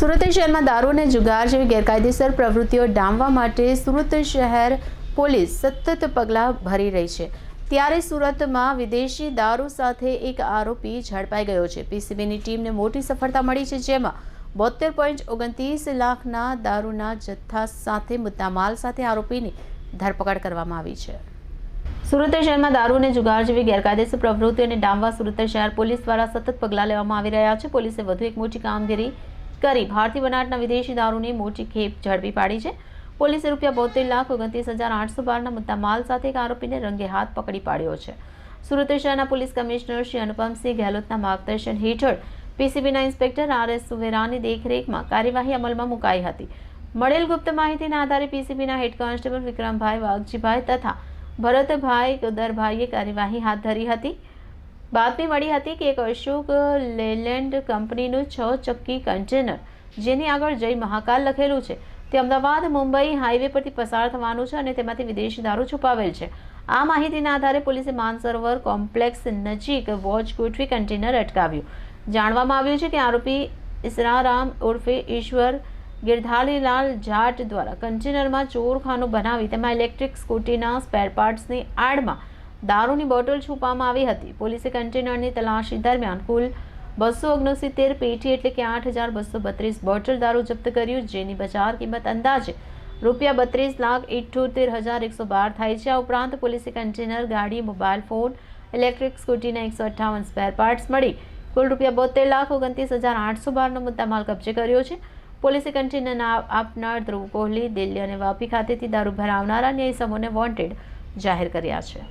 સુરત શહેરમાં દારૂ અને જુગાર જેવી ગેરકાયદેસર પ્રવૃત્તિઓ ડામવા માટે સુરત શહેર પોલીસ સતત પગલાં ભરી રહી છે. ત્યારે સુરતમાં વિદેશી દારૂ સાથે એક આરોપી ઝડપાઈ ગયો છે. પીસીબીની ટીમને મોટી સફળતા મળી છે, જેમાં બોતેર પોઈન્ટ ઓગણત્રીસ લાખના દારૂના જથ્થા સાથે મુદ્દામાલ સાથે આરોપીની ધરપકડ કરવામાં આવી છે. સુરત શહેરમાં દારૂ અને જુગાર જેવી ગેરકાયદેસર પ્રવૃત્તિઓને ડામવા સુરત શહેર પોલીસ દ્વારા સતત પગલાં લેવામાં આવી રહ્યા છે. પોલીસે વધુ એક મોટી કામગીરી કરી ભારતીય બનાવટના વિદેશી દારૂની મોટી ખેપ ઝડપી પાડી છે. પોલીસે રૂપિયા બોતેર લાખ ઓગણત્રીસ હજાર આઠસો બારના મુદ્દામાલ સાથે એક આરોપીને રંગે હાથ પકડી પાડ્યો છે. સુરત શહેરના પોલીસ કમિશનર શ્રી અનુપમસિંહ ગેહલોતના માર્ગદર્શન હેઠળ પીસીબીના ઇન્સ્પેક્ટર આર એસ સુવેરાની દેખરેખમાં કાર્યવાહી અમલમાં મુકાઈ હતી. મળેલ ગુપ્ત માહિતીના આધારે પીસીબીના હેડ કોન્સ્ટેબલ વિક્રમભાઈ વાઘજીભાઈ તથા ભરતભાઈ ગોદરભાઈએ કાર્યવાહી હાથ ધરી હતી. બાતમી મળી હતી કે એક અશોક લેલેન્ડ કંપનીનું છ ચક્કી કન્ટેનર, જેની આગળ જય મહાકાલ લખેલું છે. તે અમદાવાદ, મુંબઈ હાઈવે પરથી પસાર થવાનું છે અને તેમાંથી વિદેશી દારૂ છુપાવેલ છે. આ માહિતીના આધારે પોલીસે માનસરોવર કોમ્પ્લેક્સ નજીક વોચ ગોઠવી કન્ટેનર અટકાવ્યું. જાણવામાં આવ્યું છે કે આરોપી ઇસરારામ ઉર્ફે ઈશ્વર ગિરધારીલાલ જાટ દ્વારા કન્ટેનરમાં ચોરખાનું બનાવી તેમાં ઇલેક્ટ્રિક સ્કૂટીના સ્પેર પાર્ટ્સની આડમાં દારૂની બોટલ છુપાવવામાં આવી હતી. પોલીસે કન્ટેનરની તલાશી દરમિયાન કુલ બસો ઓગણસિત્તેર પેટી એટલે કે આઠ હજાર બસો બત્રીસ બોટલ દારૂ જપ્ત કર્યું, જેની બજાર કિંમત અંદાજે રૂપિયા બત્રીસ લાખ ઇઠ્ઠોતેર હજાર એકસો બાર થાય છે. આ ઉપરાંત પોલીસે કન્ટેનર, ગાડી, મોબાઈલ ફોન, ઇલેક્ટ્રિક સ્કૂટીના એકસો અઠ્ઠાવન સ્પેર પાર્ટ્સ મળી કુલ રૂપિયા બોતેર લાખ ઓગણત્રીસ હજાર આઠસો બારનો મુદ્દામાલ કબજે કર્યો છે. પોલીસે કન્ટેનરના આપનાર ધ્રુવ કોહલી, દિલ્હી અને વાપી ખાતેથી દારૂ ભરાવનારા ન્યાય સમૂહને વોન્ટેડ જાહેર કર્યા છે.